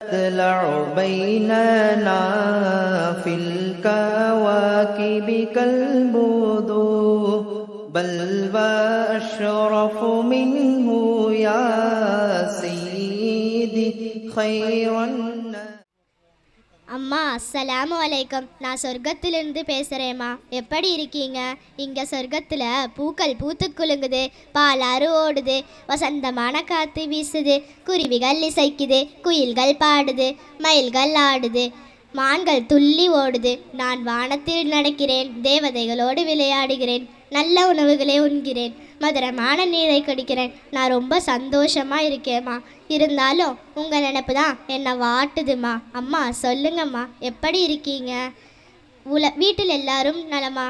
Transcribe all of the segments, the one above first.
تطلع بيننا في الكواكب كالبدور بل وأشرف منه يا سيدي خير الناس அம்மா அஸ்ஸலாமு அலைக்கும். நான் சொர்க்கத்திலிருந்து பேசுகிறேம்மா எப்படி இருக்கீங்க? இங்கே சொர்க்கத்தில் பூக்கள் பூத்து குலுங்குது பாலாறு ஓடுது வசந்தமான காற்று வீசுது குருவிகள் இசைக்குது குயில்கள் பாடுது மயில்கள் ஆடுது. மான்கள் துள்ளி ஓடுது. நான் வானத்தில் நடக்கிறேன் தேவதைகளோடு விளையாடுகிறேன் நல்ல உணவுகளை உண்கிறேன் மதுரமான நீரை குடிக்கிறேன். நான் ரொம்ப சந்தோஷமா இருக்கேம்மா. இருந்தாலும் உங்கள் நினப்பு தான் என்னை வாட்டுதுமா அம்மா சொல்லுங்கம்மா எப்படி இருக்கீங்க? உல வீட்டில் எல்லாரும் நலமா?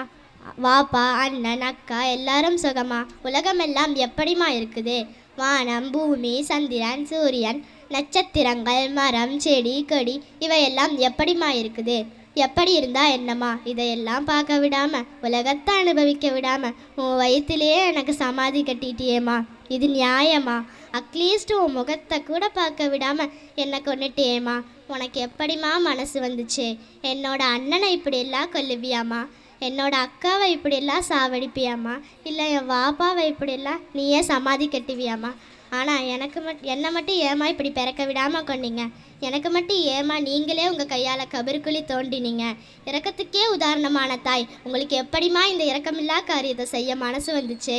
வாப்பா அண்ணன் அக்கா எல்லாரும் சுகமா? உலகமெல்லாம் எப்படிம்மா இருக்குது? வானம் பூமி சந்திரன் சூரியன் நட்சத்திரங்கள் மரம் செடி கொடி இவையெல்லாம் எப்படிம்மா இருக்குது எப்படி இருந்தா என்னம்மா? இதையெல்லாம் பார்க்க விடாம உலகத்தை அனுபவிக்க விடாம உன் வயிற்றுலேயே எனக்கு சமாதி கட்டிட்டியேம்மா. இது நியாயமா? அட்லீஸ்ட் உன் முகத்தை கூட பார்க்க விடாம என்னை கொண்டுட்டியேம்மா உனக்கு எப்படிம்மா மனசு வந்துச்சு? என்னோட அண்ணனை இப்படியெல்லாம் கொல்லுவியாம்மா? என்னோட அக்காவை இப்படியெல்லாம் சாவடிப்பியாம்மா? இல்லை என் வாப்பாவை இப்படியெல்லாம் நீயே சமாதி கட்டுவியாம்மா? ஆனால் எனக்கு மட் என்னை மட்டும் ஏமா இப்படி பிறக்க விடாமல் கொண்டீங்க? எனக்கு மட்டும் ஏமா நீங்களே உங்கள் கையால் கபருக்குழி தோண்டினீங்க? இறக்கத்துக்கே உதாரணமான தாய். உங்களுக்கு எப்படிம்மா இந்த இறக்கமில்லா காரியத்தை செய்ய மனசு வந்துச்சு?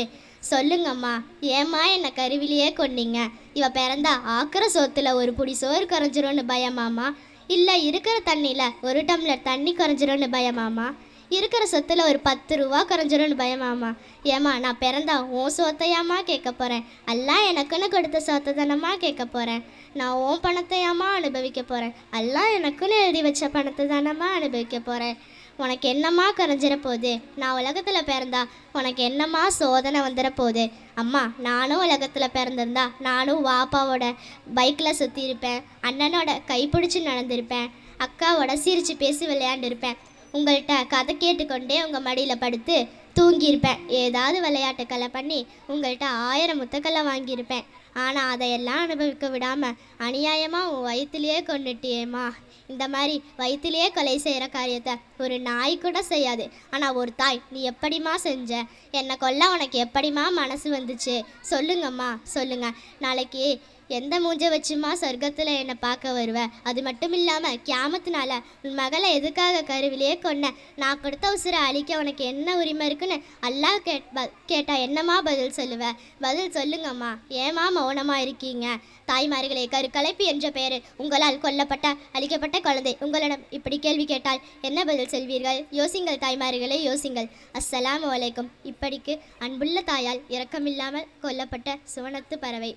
சொல்லுங்கம்மா. ஏம்மா என்னை கருவிலேயே கொண்டீங்க இவ பிறந்தா ஆக்கிற சோத்தில் ஒரு புடி சோறு குறைஞ்சிரும்னு பயமாமா இல்லை இருக்கிற தண்ணியில் ஒரு டம்ளர் தண்ணி குறைஞ்சிரும்னு பயமாமா இருக்கிற சொத்துல ஒரு பத்து ரூபா குறைஞ்சிரும்னு பயமாமா ஏம்மா நான் பிறந்தா உன் சோத்தையாமா கேட்க போகிறேன் எல்லாம் எனக்குன்னு கொடுத்த சோத்தை தானம்மா கேட்க போகிறேன் நான் உன் பணத்தையாம்மா அனுபவிக்க போகிறேன் எல்லாம் எனக்குன்னு எழுதி வச்ச பணத்தை தானம்மா அனுபவிக்க போகிறேன் உனக்கு என்னம்மா குறைஞ்சிட போகுது? நான் உலகத்தில் பிறந்தா உனக்கு என்னம்மா சோதனை வந்துட போகுது? அம்மா நானும் உலகத்தில் பிறந்திருந்தா நானும் வாப்பாவோட பைக்கில் சுற்றி இருப்பேன் அண்ணனோட கைப்பிடிச்சு நடந்திருப்பேன். அக்காவோட சிரித்து பேசி விளையாண்டுருப்பேன் உங்கள்கிட்ட கதை கேட்டுக்கொண்டே உங்கள் மடியில் படுத்து தூங்கியிருப்பேன். ஏதாவது விளையாட்டுக்களை பண்ணி உங்கள்கிட்ட ஆயிரம் முத்தக்களை வாங்கியிருப்பேன். ஆனால் அதையெல்லாம் அனுபவிக்க விடாமல் அநியாயமாக உன் வயிற்றுலேயே கொண்டுட்டியேம்மா இந்த மாதிரி வயிற்றுலேயே கொலை செய்கிற காரியத்தை ஒரு நாய் கூட செய்யாது. ஆனால் ஒரு தாய் நீ எப்படிம்மா செஞ்ச? என்னை கொல்ல உனக்கு எப்படிம்மா மனசு வந்துச்சு? சொல்லுங்கம்மா சொல்லுங்கள் நாளைக்கு எந்த மூஞ்ச வச்சுமா சொர்க்கத்தில் என்னை பார்க்க வருவ? அது மட்டும் இல்லாமல் கியாமத்தினால உன் மகளை எதுக்காக கருவிலேயே கொன்ன? நான் கொடுத்த உசுரை அழிக்க உனக்கு என்ன உரிமை இருக்குன்னு அல்லாஹ் கேட் ப கேட்டா என்னம்மா பதில் சொல்லுவ? பதில் சொல்லுங்கம்மா. ஏமா மௌனமாக இருக்கீங்க? தாய்மார்களே கருக்கலைப்பு என்ற பெயரில் உங்களால் கொல்லப்பட்ட அழிக்கப்பட்ட குழந்தை. உங்களிடம் இப்படி கேள்வி கேட்டால் என்ன பதில் சொல்வீர்கள்? யோசிங்கள் தாய்மார்களே யோசிங்கள். அஸ்ஸலாம் வலைக்கும் இப்படிக்கு அன்புள்ள தாயால் இரக்கமில்லாமல் கொல்லப்பட்ட சுவனத்து பறவை.